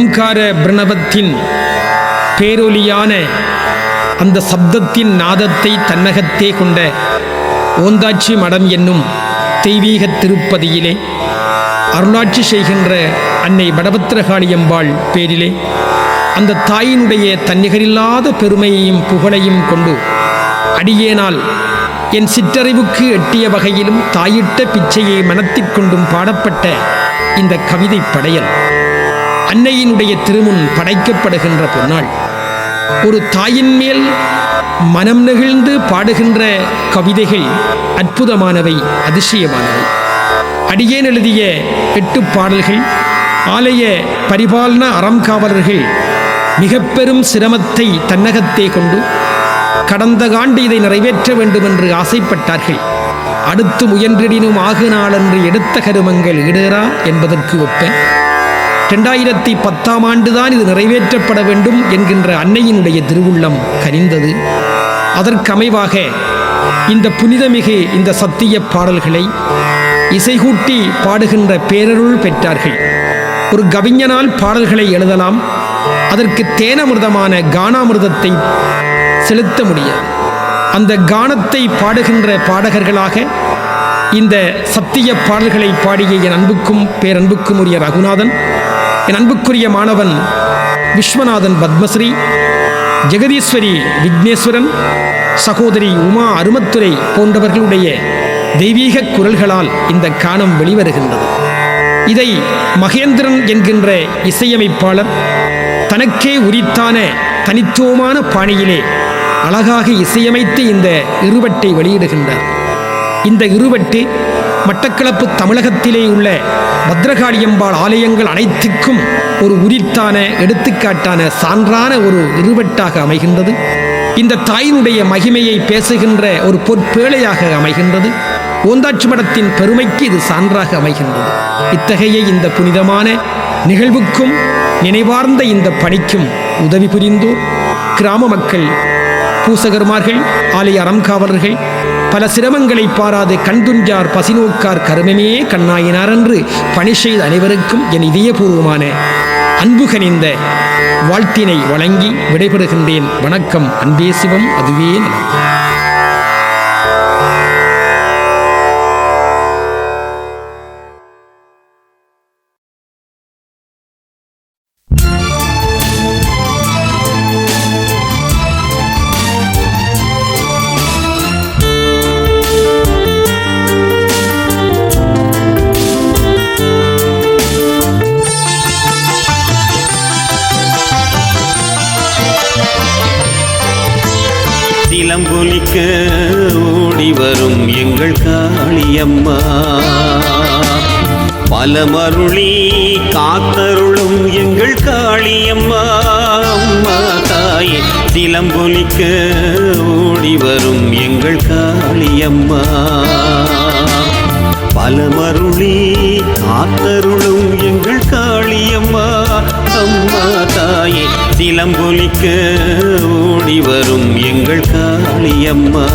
ஓம்கார பிரணவத்தின் பேரொலியான அந்த சப்தத்தின் நாதத்தை தன்னகத்தே கொண்ட ஓந்தாட்சி மடம் என்னும் தெய்வீக திருப்பதியிலே அருளாட்சி செய்கின்ற அன்னை வடபத்திரகாளியம்பாள் பேரிலே அந்த தாயினுடைய தன்னிகரில்லாத பெருமையையும் புகழையும் கொண்டு அடியேனால் என் சிற்றறிவுக்கு எட்டிய வகையிலும் தாயிட்ட பிச்சையை மனத்திற்கொண்டும் பாடப்பட்ட இந்த கவிதை படையல். அன்னையினுடைய திருமுன் படைக்கப்படுகின்ற பொன்னாள். ஒரு தாயின் மேல் மனம் நெகிழ்ந்து பாடுகின்ற கவிதைகள் அற்புதமானவை அதிசயமானவை. அடியேன் எழுதிய எட்டு பாடல்கள் ஆலய பரிபாலன அறம் காவலர்கள் மிக பெரும் சிரமத்தை தன்னகத்தே கொண்டு கடந்த ஆண்டு இதை நிறைவேற்ற வேண்டும் என்று ஆசைப்பட்டார்கள். அடுத்து முயன்றிடினும் ஆகு நாளன்று எடுத்த கருமங்கள் இடேறா என்பதற்கு ஒப்ப ரெண்டாயிரத்தி பத்தாம் ஆண்டுதான் இது நிறைவேற்றப்பட வேண்டும் என்கின்ற அன்னையினுடைய திருவுள்ளம் கனிந்தது. அதற்கமைவாக இந்த புனிதமிகு இந்த சத்திய பாடல்களை இசைகூட்டி பாடுகின்ற பேரருள் பெற்றார்கள். ஒரு கவிஞனால் பாடல்களை எழுதலாம். அதற்கு தேனமிர்தமான கானாமிர்தத்தை செலுத்த முடியும். அந்த கானத்தை பாடுகின்ற பாடகர்களாக இந்த சத்திய பாடல்களை பாடிய என் அன்புக்கும் பேரன்புக்கும் உரிய ரகுநாதன் என் அன்புக்குரிய மாணவன் விஸ்வநாதன் பத்மஸ்ரீ ஜெகதீஸ்வரி விக்னேஸ்வரன் சகோதரி உமா அருமத்துரை போன்றவர்களுடைய தெய்வீக குரல்களால் இந்த கானம் வெளிவருகின்றது. இதை மகேந்திரன் என்கின்ற இசையமைப்பாளர் தனக்கே உரித்தான தனித்துவமான பாணியிலே அழகாக இசையமைத்து இந்த இருவட்டை வெளியிடுகின்றார். இந்த இருவட்டு மட்டக்களப்பு தமிழகத்திலே உள்ள பத்ரகாளியம்பாள் ஆலயங்கள் அனைத்துக்கும் ஒரு உரித்தான எடுத்துக்காட்டான சான்றான ஒரு இருவட்டாக அமைகின்றது. இந்த தாயினுடைய மகிமையை பேசுகின்ற ஒரு பொற்பேழையாக அமைகின்றது. ஓந்தாட்சி மடத்தின் பெருமைக்கு இது சான்றாக அமைகின்றது. இத்தகைய இந்த புனிதமான நிகழ்வுக்கும் நினைவார்ந்த இந்த பணிக்கும் உதவி புரிந்தோர் கிராம மக்கள் பூசகர்மார்கள் ஆலய அறம்காவலர்கள் பல சிரமங்களை பாராது கண்துஞ்சார் பசிநோக்கார் கருமமே கண்ணாயினார் என்று பணி செய்த அனைவருக்கும் என் இதயபூர்வமான அன்பு கனிந்த வாழ்த்தினை வழங்கி விடைபெறுகின்றேன். வணக்கம். அன்பே சிவம். அதுவே நலம். சிலம்பொலிக்க ஓடி வரும் எங்கள் காளியம்மா. பல மருளி காத்தருளும் எங்கள் காளியம்மா. அம்மா தாயே சிலம்பொலிக்க ஓடி வரும் எங்கள் காளியம்மா. பல மருளி காத்தருளும் எங்கள் காளியம்மா. அம்மா தாயே சிலம்பொலிக்க ஓடி வரும் எங்கள் கா அம்மா.